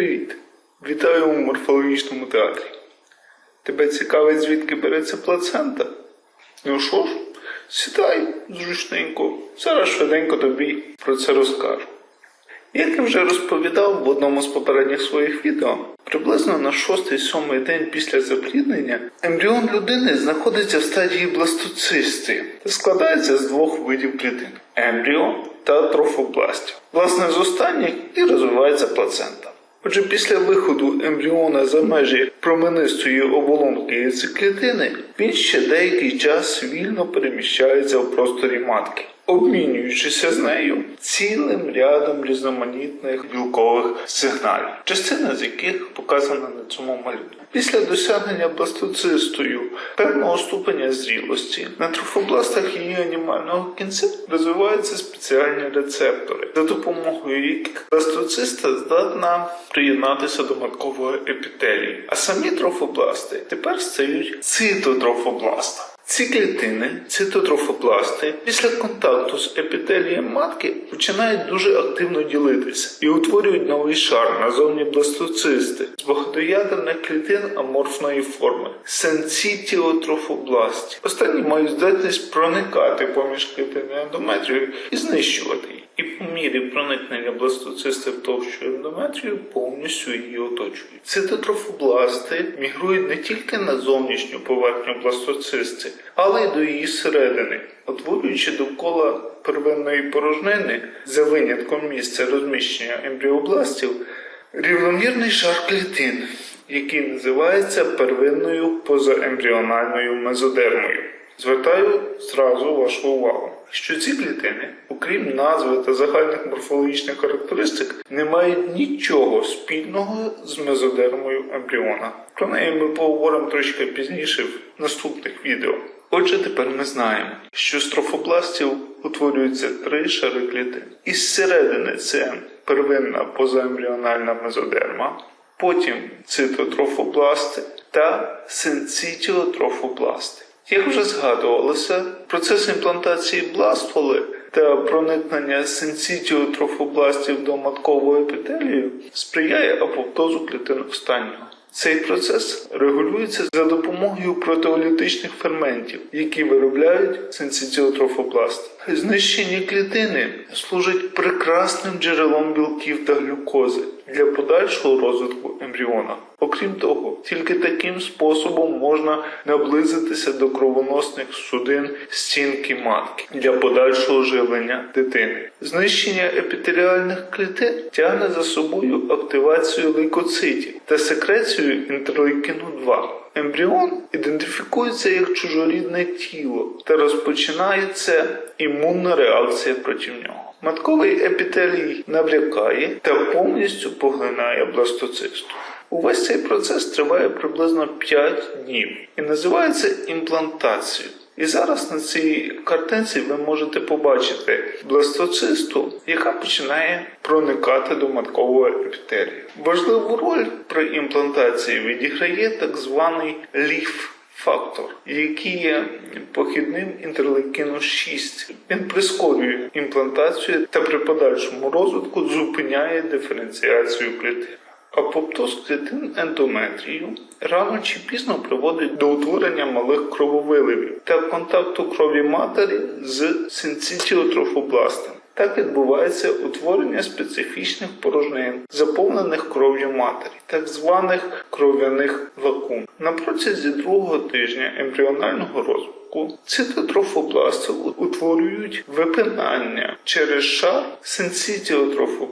Привіт! Вітаю у морфологічному театрі. Тебе цікавить, звідки береться плацента? Ну що ж, сідай зручненько, зараз швиденько тобі про це розкажу. Як я вже розповідав в одному з попередніх своїх відео, приблизно на 6-7 день після запліднення ембріон людини знаходиться в стадії бластоцисти та складається з двох видів клітин ембріон та трофобластів. Власне, з останніх і розвивається плацента. Отже, після виходу ембріона за межі променистої оболонки яйцеклітини, він ще деякий час вільно переміщається в просторі матки, обмінюючися з нею цілим рядом різноманітних білкових сигналів, частина з яких показана на цьому малюнку. Після досягнення бластоцистою певного ступеня зрілості на трофобластах її анімального кінця розвиваються спеціальні рецептори, за допомогою яких бластоциста здатна приєднатися до маткової епітелії, а самі трофобласти тепер стають цитотрофобластами. Ці клітини, цитотрофобласти, після контакту з епітелієм матки починають дуже активно ділитися і утворюють новий шар назовні бластоцисти з багатоядерних клітин аморфної форми сенцитіотрофобластів. Останні мають здатність проникати поміж клітини ендометрію і знищувати її. І по мірі проникнення бластоцисти в товщу ендометрію повністю її оточують. Цитотрофобласти мігрують не тільки на зовнішню поверхню бластоцисти, але й до її середини, утворюючи довкола первинної порожнини за винятком місця розміщення ембріобластів рівномірний шар клітин, який називається первинною позаембріональною мезодермою. Звертаю зразу вашу увагу, що ці клітини, окрім назви та загальних морфологічних характеристик, не мають нічого спільного з мезодермою ембріона. Про неї ми поговоримо трошки пізніше в наступних відео. Отже, тепер ми знаємо, що з трофобластів утворюються три шари клітин. Із середини це первинна позаембріональна мезодерма, потім цитотрофобласти та синцитіотрофобласти. Як вже згадувалося, процес імплантації бластволи та проникнення синцитіотрофобластів до маткової епітелію сприяє апоптозу клітин останнього. Цей процес регулюється за допомогою протеолітичних ферментів, які виробляють синцитіотрофобласти. Знищені клітини служать прекрасним джерелом білків та глюкози для подальшого розвитку ембріона. Окрім того, тільки таким способом можна наблизитися до кровоносних судин стінки матки для подальшого живлення дитини. Знищення епітеріальних клітин тягне за собою активацію лейкоцитів та секрецію інтерлейкіну 2. Ембріон ідентифікується як чужорідне тіло та розпочинається імунна реакція проти нього. Матковий епітелій набрякає та повністю поглинає бластоцисту. Увесь цей процес триває приблизно 5 днів і називається імплантацією. І зараз на цій картинці ви можете побачити бластоцисту, яка починає проникати до маткової епітелії. Важливу роль при імплантації відіграє так званий ліф. Фактор, який є похідним інтерлейкіну 6. Він прискорює імплантацію та при подальшому розвитку зупиняє диференціацію клітин. Апоптоз клітин ендометрію рано чи пізно приводить до утворення малих крововиливів та контакту крові матері з синцитіотрофобластами. Так відбувається утворення специфічних порожнин, заповнених кров'ю матері, так званих кров'яних вакуум. На протязі другого тижня ембріонального розвитку цитотрофобласти утворюють випинання через шар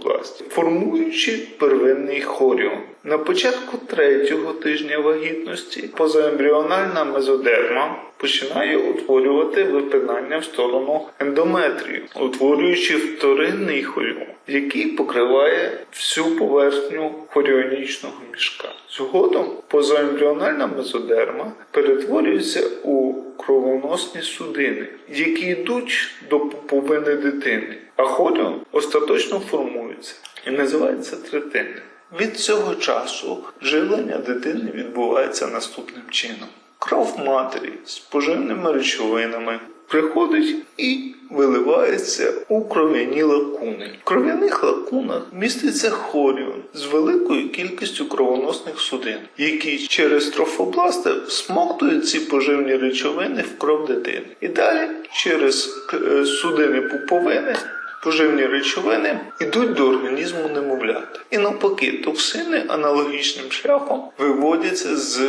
синцитіотрофобластів, формуючи первинний хоріон. На початку третього тижня вагітності позаембріональна мезодерма починає утворювати випинання в сторону ендометрію, утворюючи вторинний хоріон, який покриває всю поверхню хоріонічного мішка. Згодом позаембріональна мезодерма перетворюється у кровоносні судини, які йдуть до пуповини дитини, а ходом остаточно формується і називається третинним. Від цього часу живлення дитини відбувається наступним чином. Кров матері з поживними речовинами приходить і виливається у кров'яні лакуни. В кров'яних лакунах міститься хоріон з великою кількістю кровоносних судин, які через трофобласти всмоктують ці поживні речовини в кров дитини. І далі через е, судини пуповини поживні речовини йдуть до організму немовляти. І навпаки, токсини аналогічним шляхом виводяться з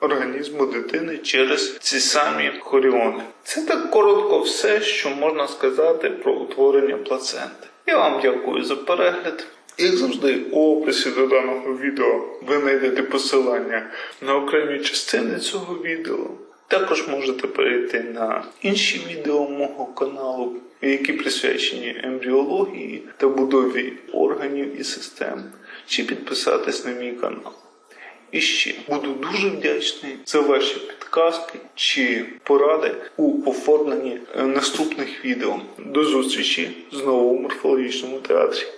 організму дитини через ці самі хоріони. Це так коротко все, що можна сказати про утворення плаценти. Я вам дякую за перегляд. Як завжди, у описі до даного відео ви знайдете посилання на окремі частини цього відео. Також можете перейти на інші відео мого каналу, які присвячені ембріології та будові органів і систем, чи підписатись на мій канал. І ще буду дуже вдячний за ваші підказки чи поради у оформленні е, наступних відео. До зустрічі знову у морфологічному театрі.